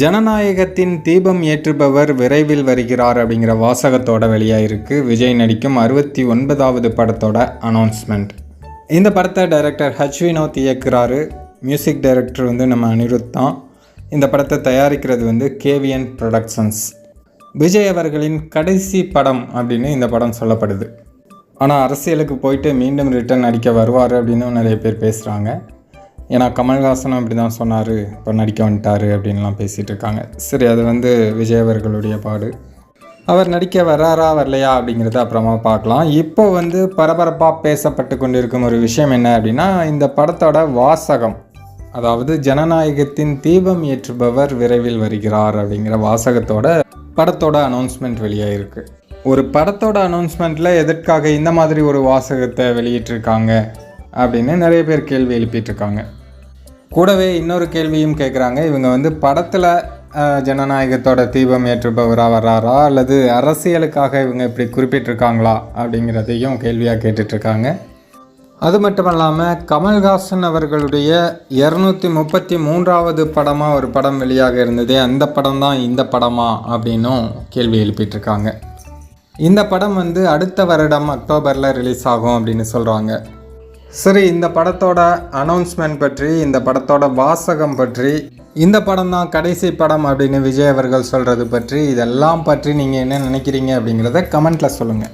ஜனநாயகத்தின் தீபம் ஏற்றுபவர் விரைவில் வருகிறார் அப்படிங்கிற வாசகத்தோட வெளியாயிருக்கு விஜய் நடிக்கும் அறுபத்தி ஒன்பதாவது படத்தோட அனௌன்ஸ்மெண்ட் இந்த படத்தை டைரக்டர் ஹச் வினோத் இயக்குறாரு. மியூசிக் டைரக்டர் வந்து நம்ம அனிருத் தான். இந்த படத்தை தயாரிக்கிறது வந்து கேவிஎன் ப்ரொடக்ஷன்ஸ் விஜய் அவர்களின் கடைசி படம் அப்படின்னு இந்த படம் சொல்லப்படுது. ஆனால் அரசியலுக்கு போயிட்டு மீண்டும் ரிட்டர்ன் நடிக்க வருவார் அப்படின்னு நிறைய பேர் பேசுகிறாங்க ஏன்னா கமல்ஹாசனும் அப்படி தான் சொன்னார். இப்போ நடிக்க வந்துட்டார் அப்படின்லாம் பேசிகிட்டு இருக்காங்க சரி அது வந்து விஜய் அவர்களுடைய பாடு. அவர் நடிக்க வராரா வரலையா அப்படிங்கிறத அப்புறமா பார்க்கலாம். இப்போ வந்து பரபரப்பாக பேசப்பட்டு கொண்டிருக்கும் ஒரு விஷயம் என்ன அப்படின்னா இந்த படத்தோட வாசகம் அதாவது ஜனநாயகத்தின் தீபம் ஏற்றுபவர் விரைவில் வருகிறார் அப்படிங்கிற வாசகத்தோட படத்தோட அனௌன்ஸ்மெண்ட் வெளியாயிருக்கு. ஒரு படத்தோட அனௌன்ஸ்மெண்ட்டில் எதற்காக இந்த மாதிரி ஒரு வாசகத்தை வெளியிட்டிருக்காங்க அப்படின்னு நிறைய பேர் கேள்வி எழுப்பிட்டு இருக்காங்க கூடவே இன்னொரு கேள்வியும் கேட்குறாங்க இவங்க வந்து படத்தில் ஜனநாயகத்தோட தீபம் ஏற்றுபவராக வர்றாரா? அல்லது அரசியலுக்காக இவங்க இப்படி குறிப்பிட்டிருக்காங்களா? அப்படிங்கிறதையும் கேள்வியாக கேட்டுட்ருக்காங்க. அது மட்டும் இல்லாமல் கமல்ஹாசன் அவர்களுடைய இரநூத்தி முப்பத்தி மூன்றாவது படமாக ஒரு படம் வெளியாக இருந்ததே அந்த படம் தான் இந்த படமா? அப்படின்னும் கேள்வி எழுப்பிட்டுருக்காங்க இந்த படம் வந்து அடுத்த வருடம் அக்டோபரில் ரிலீஸ் ஆகும் அப்படின்னு சொல்கிறாங்க சரி இந்த படத்தோட அனௌன்ஸ்மெண்ட் பற்றி இந்த படத்தோட வாசகம் பற்றி இந்த படம் தான் கடைசி படம் அப்படின்னு விஜய் அவர்கள் சொல்கிறது பற்றி இதெல்லாம் பற்றி நீங்கள் என்ன நினைக்கிறீங்க அப்படிங்கிறத கமெண்ட்டில் சொல்லுங்கள்